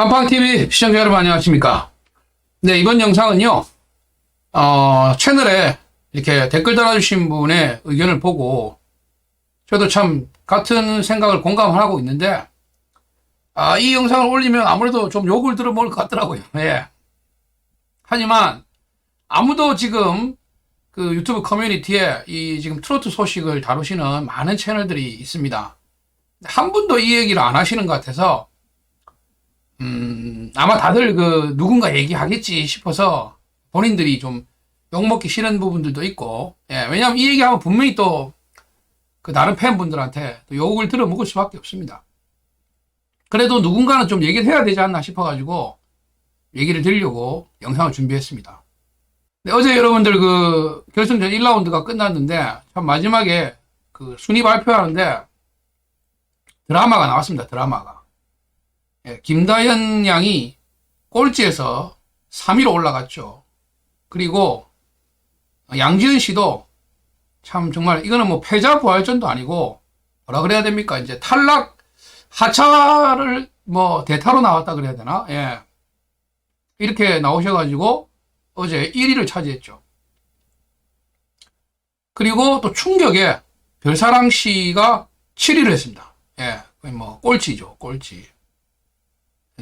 안팡TV 시청자 여러분 안녕하십니까. 네, 이번 영상은요, 어, 채널에 이렇게 댓글 달아주신 분의 의견을 보고, 저도 참 같은 생각을 공감하고 있는데, 아, 이 영상을 올리면 아무래도 좀 욕을 들어먹을 것 같더라고요. 예. 하지만, 아무도 지금 그 유튜브 커뮤니티에 이 지금 트로트 소식을 다루시는 많은 채널들이 있습니다. 한 분도 이 얘기를 안 하시는 것 같아서, 음, 아마 다들 그 누군가 얘기하겠지 싶어서 본인들이 좀 욕먹기 싫은 부분들도 있고, 예, 왜냐면 이 얘기하면 분명히 또 그 다른 팬분들한테 또 욕을 들어 먹을 수밖에 없습니다. 그래도 누군가는 좀 얘기를 해야 되지 않나 싶어가지고 얘기를 드리려고 영상을 준비했습니다. 네, 어제 여러분들 그 결승전 1라운드가 끝났는데 참 마지막에 그 순위 발표하는데 드라마가 나왔습니다. 드라마가. 예, 김다현 양이 꼴찌에서 3위로 올라갔죠. 그리고 양지은 씨도 참 정말 이거는 뭐 패자 부활전도 아니고 뭐라 그래야 됩니까? 이제 탈락 하차를 뭐 대타로 나왔다 그래야 되나? 예. 이렇게 나오셔가지고 어제 1위를 차지했죠. 그리고 또 충격에 별사랑 씨가 7위를 했습니다. 예. 뭐 꼴찌죠. 꼴찌.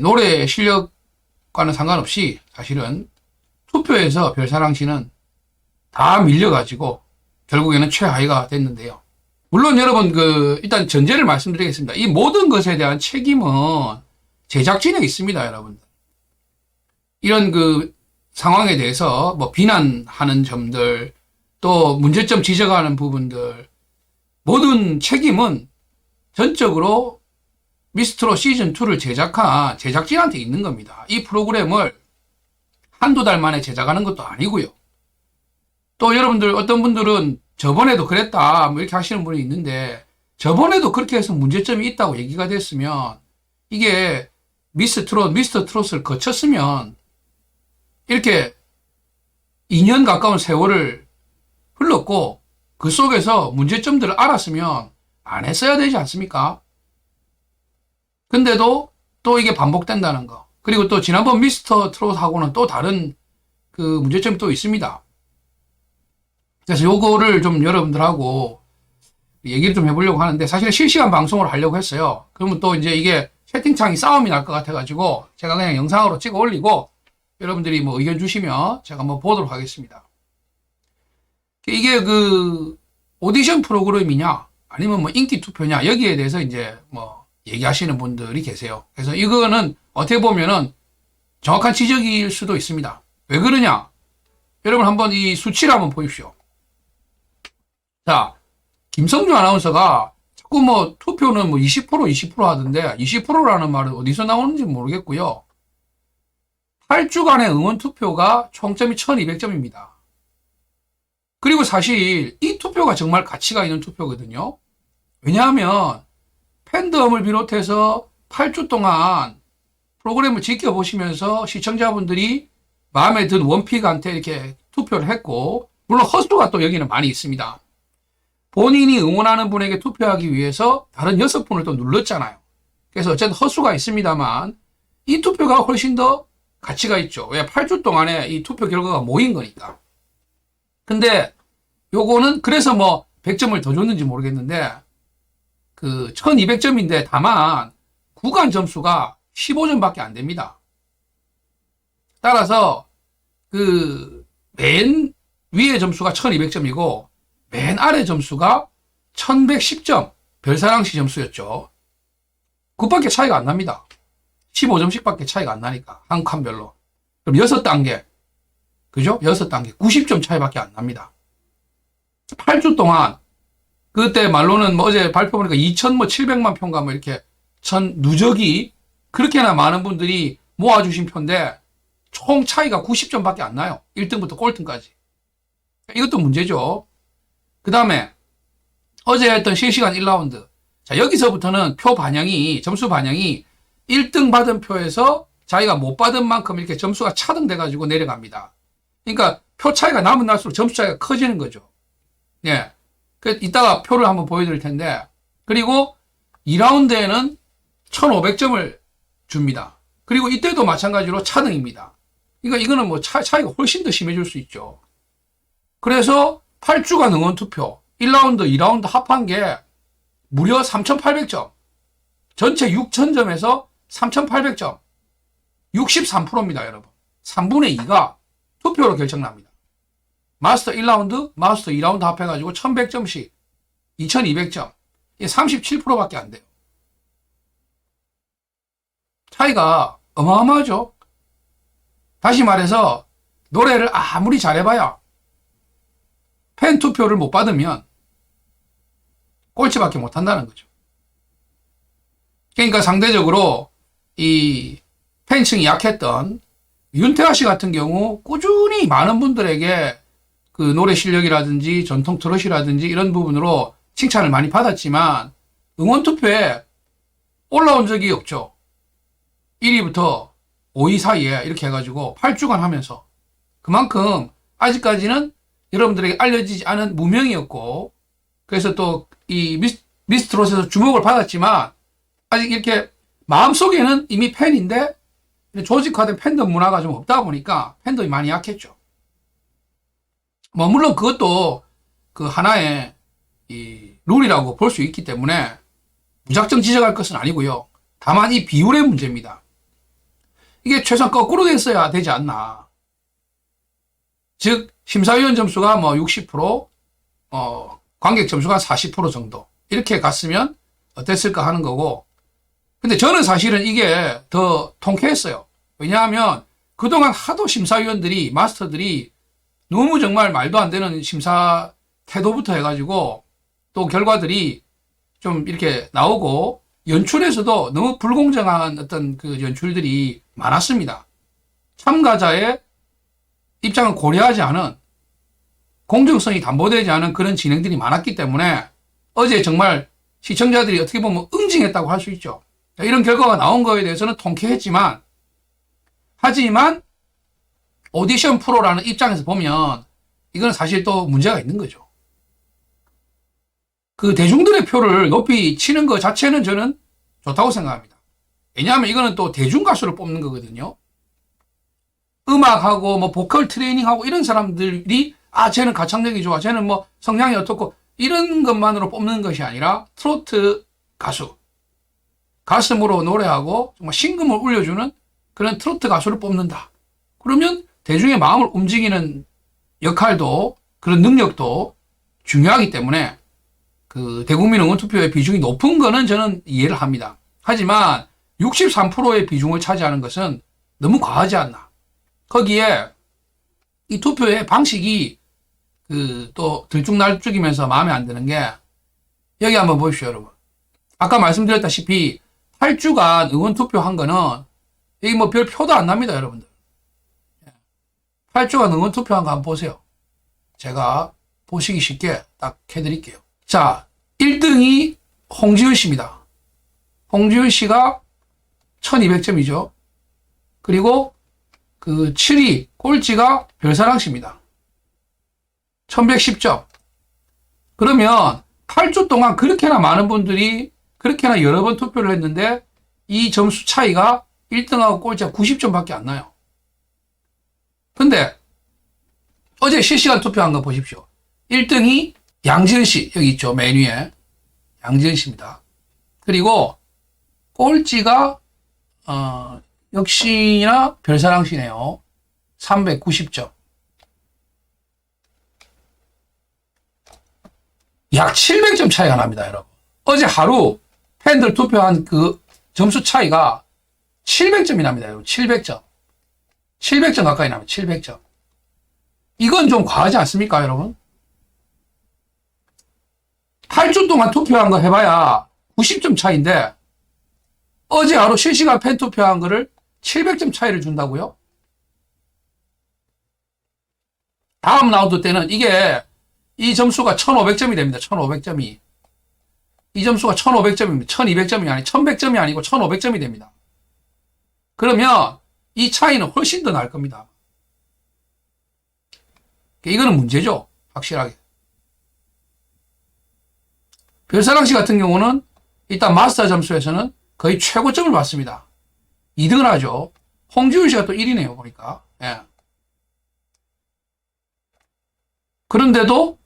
노래 실력과는 상관없이 사실은 투표에서 별사랑 씨는 다 밀려가지고 결국에는 최하위가 됐는데요. 물론 여러분 그 일단 전제를 말씀드리겠습니다. 이 모든 것에 대한 책임은 제작진에 있습니다, 여러분. 이런 그 상황에 대해서 뭐 비난하는 점들 또 문제점 지적하는 부분들 모든 책임은 전적으로 미스트로 시즌2를 제작한 제작진한테 있는 겁니다. 이 프로그램을 한두 달 만에 제작하는 것도 아니고요. 또 여러분들 어떤 분들은 저번에도 그랬다 뭐 이렇게 하시는 분이 있는데 저번에도 그렇게 해서 문제점이 있다고 얘기가 됐으면 이게 미스 트롯, 미스터 트롯을 거쳤으면 이렇게 2년 가까운 세월을 흘렀고 그 속에서 문제점들을 알았으면 안 했어야 되지 않습니까? 근데도 또 이게 반복된다는 거. 그리고 또 지난번 미스터 트롯하고는 또 다른 그 문제점이 또 있습니다. 그래서 요거를 좀 여러분들하고 얘기를 좀 해보려고 하는데 사실 실시간 방송을 하려고 했어요. 그러면 또 이제 이게 채팅창이 싸움이 날 것 같아가지고 제가 그냥 영상으로 찍어 올리고 여러분들이 뭐 의견 주시면 제가 한번 보도록 하겠습니다. 이게 그 오디션 프로그램이냐 아니면 뭐 인기 투표냐 여기에 대해서 이제 뭐 얘기하시는 분들이 계세요. 그래서 이거는 어떻게 보면은 정확한 지적일 수도 있습니다. 왜 그러냐? 여러분 한번 이 수치를 한번 보십시오. 자, 김성주 아나운서가 자꾸 뭐 투표는 뭐 20% 20% 하던데 20%라는 말은 어디서 나오는지 모르겠고요. 8주간의 응원 투표가 총점이 1200점입니다. 그리고 사실 이 투표가 정말 가치가 있는 투표거든요. 왜냐하면 팬덤을 비롯해서 8주 동안 프로그램을 지켜보시면서 시청자분들이 마음에 든 원픽한테 이렇게 투표를 했고, 물론 허수가 또 여기는 많이 있습니다. 본인이 응원하는 분에게 투표하기 위해서 다른 여섯 분을 또 눌렀잖아요. 그래서 어쨌든 허수가 있습니다만, 이 투표가 훨씬 더 가치가 있죠. 왜 8주 동안에 이 투표 결과가 모인 거니까. 근데 요거는 그래서 뭐 100점을 더 줬는지 모르겠는데, 그 1200점인데 다만 구간 점수가 15점밖에 안 됩니다. 따라서 그 맨 위에 점수가 1200점이고 맨 아래 점수가 1110점 별사랑시 점수였죠. 그밖에 차이가 안 납니다. 15점씩밖에 차이가 안 나니까 한 칸별로. 그럼 6단계 그죠? 6단계 90점 차이밖에 안 납니다. 8주 동안 그때 말로는 뭐 어제 발표 보니까 2,700만 표인가 뭐 이렇게 전 누적이 그렇게나 많은 분들이 모아주신 표인데 총 차이가 90점밖에 안 나요. 1등부터 꼴등까지. 이것도 문제죠. 그 다음에 어제 했던 실시간 1라운드. 자, 여기서부터는 표 반영이, 점수 반영이 1등 받은 표에서 자기가 못 받은 만큼 이렇게 점수가 차등돼가지고 내려갑니다. 그러니까 표 차이가 나면 날수록 점수 차이가 커지는 거죠. 예. 그, 이따가 표를 한번 보여드릴 텐데. 그리고 2라운드에는 1500점을 줍니다. 그리고 이때도 마찬가지로 차등입니다. 그러니까 이거는 뭐 차, 차이가 훨씬 더 심해질 수 있죠. 그래서 8주간 응원 투표 1라운드, 2라운드 합한 게 무려 3,800점. 전체 6,000점에서 3,800점. 63%입니다, 여러분. 3분의 2가 투표로 결정납니다. 마스터 1라운드, 마스터 2라운드 합해가지고 1100점씩 2200점. 이게 37%밖에 안 돼요. 차이가 어마어마하죠. 다시 말해서 노래를 아무리 잘해봐야 팬 투표를 못 받으면 꼴찌밖에 못 한다는 거죠. 그러니까 상대적으로 이 팬층이 약했던 윤태아 씨 같은 경우 꾸준히 많은 분들에게 그 노래 실력이라든지 전통 트롯이라든지 이런 부분으로 칭찬을 많이 받았지만 응원 투표에 올라온 적이 없죠. 1위부터 5위 사이에 이렇게 해가지고 8주간 하면서 그만큼 아직까지는 여러분들에게 알려지지 않은 무명이었고 그래서 또 이 미스트롯에서 주목을 받았지만 아직 이렇게 마음속에는 이미 팬인데 조직화된 팬덤 문화가 좀 없다 보니까 팬덤이 많이 약했죠. 뭐 물론 그것도 그 하나의 이 룰이라고 볼 수 있기 때문에 무작정 지적할 것은 아니고요. 다만 이 비율의 문제입니다. 이게 최소한 거꾸로 됐어야 되지 않나. 즉 심사위원 점수가 뭐 60%, 어, 관객 점수가 40% 정도 이렇게 갔으면 어땠을까 하는 거고. 근데 저는 사실은 이게 더 통쾌했어요. 왜냐하면 그동안 하도 심사위원들이 마스터들이 너무 정말 말도 안 되는 심사 태도부터 해가지고 또 결과들이 좀 이렇게 나오고 연출에서도 너무 불공정한 어떤 그 연출들이 많았습니다. 참가자의 입장을 고려하지 않은 공정성이 담보되지 않은 그런 진행들이 많았기 때문에 어제 정말 시청자들이 어떻게 보면 응징했다고 할 수 있죠. 이런 결과가 나온 거에 대해서는 통쾌했지만 하지만 오디션 프로라는 입장에서 보면 이건 사실 또 문제가 있는 거죠. 그 대중들의 표를 높이 치는 것 자체는 저는 좋다고 생각합니다. 왜냐하면 이거는 또 대중 가수를 뽑는 거거든요. 음악하고 뭐 보컬 트레이닝하고 이런 사람들이 아 쟤는 가창력이 좋아, 쟤는 뭐 성량이 어떻고 이런 것만으로 뽑는 것이 아니라 트로트 가수 가슴으로 노래하고 정말 신금을 울려주는 그런 트로트 가수를 뽑는다. 그러면 대중의 마음을 움직이는 역할도 그런 능력도 중요하기 때문에 그 대국민 응원 투표의 비중이 높은 거는 저는 이해를 합니다. 하지만 63%의 비중을 차지하는 것은 너무 과하지 않나. 거기에 이 투표의 방식이 그 또 들쭉날쭉이면서 마음에 안 드는 게 여기 한번 보십시오, 여러분. 아까 말씀드렸다시피 8주간 응원 투표한 거는 여기 뭐별 표도 안 납니다, 여러분들. 8주간 응원 투표한 거 한번 보세요. 제가 보시기 쉽게 딱 해드릴게요. 자, 1등이 홍지은 씨입니다. 홍지은 씨가 1200점이죠. 그리고 그 7위 꼴찌가 별사랑 씨입니다. 1110점. 그러면 8주 동안 그렇게나 많은 분들이 그렇게나 여러 번 투표를 했는데 이 점수 차이가 1등하고 꼴찌가 90점밖에 안 나요. 근데 어제 실시간 투표한 거 보십시오. 1등이 양지은 씨 여기 있죠 맨 위에 양지은 씨입니다. 그리고 꼴찌가 어, 역시나 별사랑 씨네요. 390점. 약 700점 차이가 납니다, 여러분. 어제 하루 팬들 투표한 그 점수 차이가 700점이 납니다, 여러분. 700점. 700점 가까이 납니다. 700점. 이건 좀 과하지 않습니까, 여러분? 8주 동안 투표한 거 해봐야 90점 차인데 어제 하루 실시간 팬 투표한 거를 700점 차이를 준다고요? 다음 라운드 때는 이게 이 점수가 1500점이 됩니다. 1500점이. 이 점수가 1500점입니다. 1200점이 아니 1100점이 아니고 1500점이 됩니다. 그러면 이 차이는 훨씬 더 날 겁니다. 이거는 문제죠. 확실하게. 별사랑 씨 같은 경우는 일단 마스터 점수에서는 거의 최고점을 받습니다. 2등을 하죠. 홍지훈 씨가 또 1위네요, 보니까. 예. 그런데도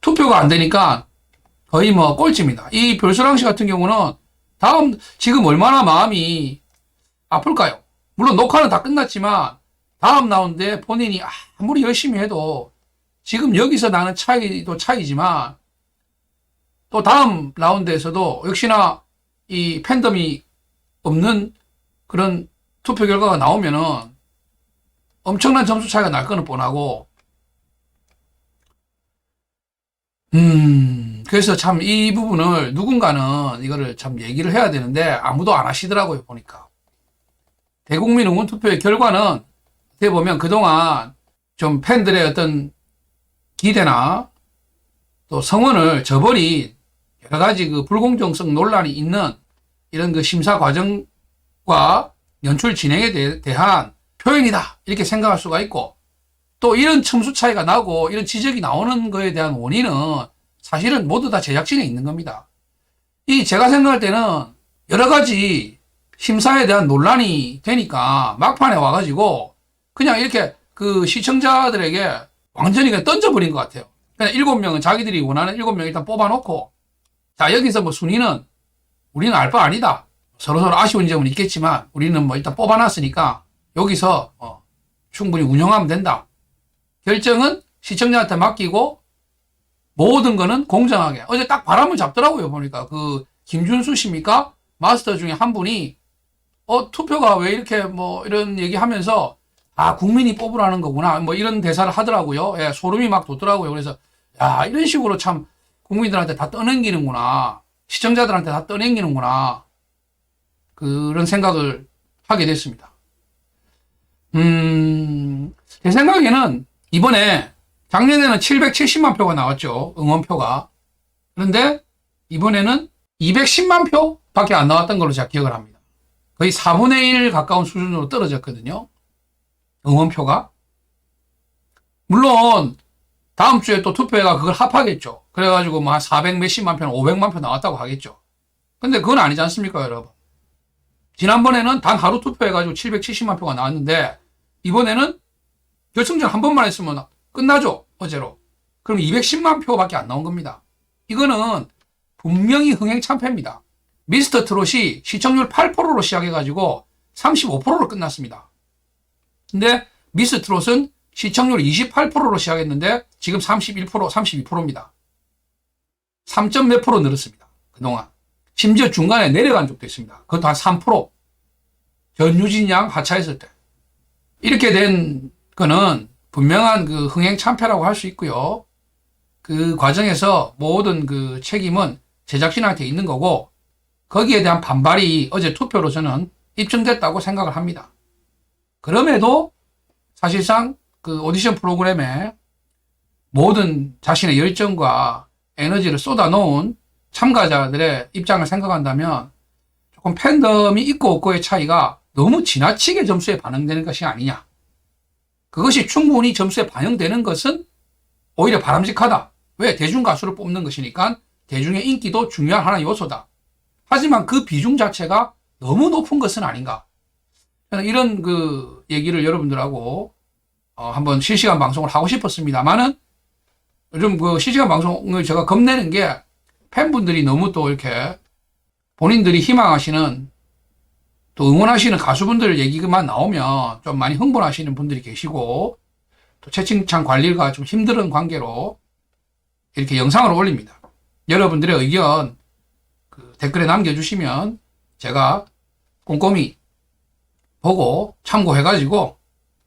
투표가 안 되니까 거의 뭐 꼴찌입니다. 이 별수랑 씨 같은 경우는 다음, 지금 얼마나 마음이 아플까요? 물론 녹화는 다 끝났지만 다음 라운드에 본인이 아무리 열심히 해도 지금 여기서 나는 차이도 차이지만 또 다음 라운드에서도 역시나 이 팬덤이 없는 그런 투표 결과가 나오면은 엄청난 점수 차이가 날 거는 뻔하고. 음 그래서 참 이 부분을 누군가는 이거를 참 얘기를 해야 되는데 아무도 안 하시더라고요 보니까 대국민 응원 투표의 결과는 어떻게 보면 그동안 좀 팬들의 어떤 기대나 또 성원을 저버린 여러 가지 그 불공정성 논란이 있는 이런 그 심사 과정과 연출 진행에 대, 대한 표현이다. 이렇게 생각할 수가 있고 또 이런 첨수 차이가 나고 이런 지적이 나오는 거에 대한 원인은 사실은 모두 다 제작진에 있는 겁니다. 이 제가 생각할 때는 여러 가지 심사에 대한 논란이 되니까 막판에 와가지고 그냥 이렇게 그 시청자들에게 완전히 그냥 던져버린 것 같아요. 그냥 일곱 명은 자기들이 원하는 일곱 명 일단 뽑아놓고 자 여기서 뭐 순위는 우리는 알 바 아니다. 서로 서로 아쉬운 점은 있겠지만 우리는 뭐 일단 뽑아놨으니까 여기서 어, 충분히 운영하면 된다. 결정은 시청자한테 맡기고 모든 거는 공정하게. 어제 딱 바람을 잡더라고요 보니까 그 김준수 씨입니까? 마스터 중에 한 분이 어 투표가 왜 이렇게 뭐 이런 얘기하면서 아 국민이 뽑으라는 거구나 뭐 이런 대사를 하더라고요. 예, 소름이 막 돋더라고요. 그래서 야 이런 식으로 참 국민들한테 다 떠넘기는구나 시청자들한테 다 떠넘기는구나 그런 생각을 하게 됐습니다. 음, 제 생각에는 이번에 작년에는 770만 표가 나왔죠. 응원표가. 그런데 이번에는 210만 표 밖에 안 나왔던 걸로 제가 기억을 합니다. 거의 4분의 1 가까운 수준으로 떨어졌거든요. 응원표가. 물론 다음 주에 또 투표회가 그걸 합하겠죠. 그래가지고 뭐 한 400 몇십만 표는 500만 표 나왔다고 하겠죠. 근데 그건 아니지 않습니까, 여러분? 지난번에는 단 하루 투표해가지고 770만 표가 나왔는데 이번에는 결승전 한 번만 했으면 끝나죠, 어제로. 그럼 210만 표밖에 안 나온 겁니다. 이거는 분명히 흥행 참패입니다. 미스터 트롯이 시청률 8%로 시작해가지고 35%로 끝났습니다. 근데 미스터 트롯은 시청률 28%로 시작했는데 지금 31%, 32%입니다. 3점 몇 프로 늘었습니다. 그동안. 심지어 중간에 내려간 적도 있습니다. 그것도 한 3%. 전유진 양 하차했을 때. 이렇게 된 거는 분명한 그 흥행 참패라고 할 수 있고요. 그 과정에서 모든 그 책임은 제작진한테 있는 거고 거기에 대한 반발이 어제 투표로 저는 입증됐다고 생각을 합니다. 그럼에도 사실상 그 오디션 프로그램에 모든 자신의 열정과 에너지를 쏟아놓은 참가자들의 입장을 생각한다면 조금 팬덤이 있고 없고의 차이가 너무 지나치게 점수에 반영되는 것이 아니냐. 그것이 충분히 점수에 반영되는 것은 오히려 바람직하다. 왜? 대중 가수를 뽑는 것이니까 대중의 인기도 중요한 하나의 요소다. 하지만 그 비중 자체가 너무 높은 것은 아닌가. 이런 그 얘기를 여러분들하고 어, 한번 실시간 방송을 하고 싶었습니다만은 요즘 그 실시간 방송을 제가 겁내는 게 팬분들이 너무 또 이렇게 본인들이 희망하시는 또 응원하시는 가수분들 얘기만 나오면 좀 많이 흥분하시는 분들이 계시고 또 채팅창 관리가 좀 힘든 관계로 이렇게 영상을 올립니다. 여러분들의 의견 그 댓글에 남겨주시면 제가 꼼꼼히 보고 참고해가지고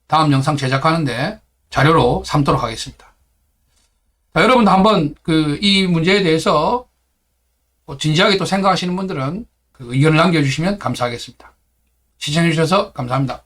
다음 영상 제작하는데 자료로 삼도록 하겠습니다. 자, 여러분도 한번 그 이 문제에 대해서 뭐 진지하게 또 생각하시는 분들은 그 의견을 남겨주시면 감사하겠습니다. 시청해주셔서 감사합니다.